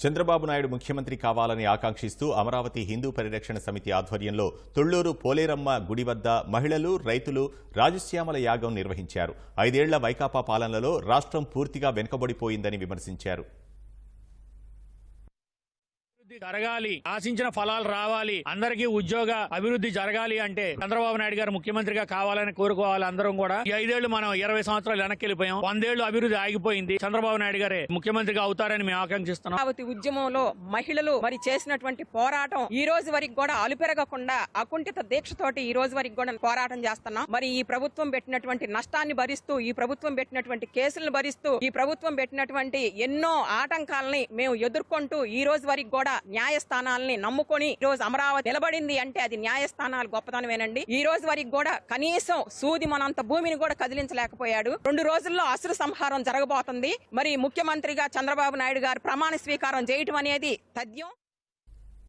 చంద్రబాబు నాయుడు ముఖ్యమంత్రి కావాలని ఆకాంక్షిస్తూ అమరావతి హిందూ పరిరక్షణ సమితి ఆధ్వర్యంలో తొళ్ళూరు పోలేరమ్మ గుడి వద్ద మహిళలు రైతులు రాజశ్యామల యాగం నిర్వహించారు. ఐదేళ్ళ వైకాపా పాలనలో రాష్ట్రం పూర్తిగా వెనుకబడిపోయిందని విమర్శించారు. జరగాలి ఆశించిన ఫలాలు రావాలి అందరికీ ఉద్యోగ అభివృద్ధి జరగాలి అంటే చంద్రబాబు నాయుడు గారు ముఖ్యమంత్రిగా కావాలని కోరుకోవాలి అందరం కూడా. ఈ ఐదేళ్ళు మనం ఇరవై సంవత్సరాలు వెనక్కి వెళ్ళిపోయాం వందేళ్ళు అభివృద్ధి ఆగిపోయింది. చంద్రబాబు నాయుడు గారే ముఖ్యమంత్రిగా అవుతారని మేము ఆకాంక్షిస్తున్నాం. అమరావతి ఉద్యమంలో మహిళలు మరి చేసినటువంటి పోరాటం ఈ రోజు వరకు కూడా అలుపెరగకుండా అకుంఠిత దీక్షతోటి ఈ రోజు వరకు కూడా పోరాటం చేస్తున్నాం. మరి ఈ ప్రభుత్వం పెట్టినటువంటి నష్టాన్ని భరిస్తూ ఈ ప్రభుత్వం పెట్టినటువంటి కేసులను భరిస్తూ ఈ ప్రభుత్వం పెట్టినటువంటి ఎన్నో ఆటంకాలని మేము ఎదుర్కొంటూ ఈ రోజు వరకు కూడా న్యాయస్థానాలని నమ్ముకొని ఈ రోజు అమరావతి నిలబడింది అంటే అది న్యాయస్థానాలు గొప్పతనమేనండి. ఈ రోజు వరకు కూడా కనీసం సూది మనంత భూమిని కూడా కదిలించలేకపోయాడు. రెండు రోజుల్లో అసురు సంహారం జరగబోతుంది. మరి ముఖ్యమంత్రిగా చంద్రబాబు నాయుడు గారు ప్రమాణ స్వీకారం చేయటం అనేది తథ్యం.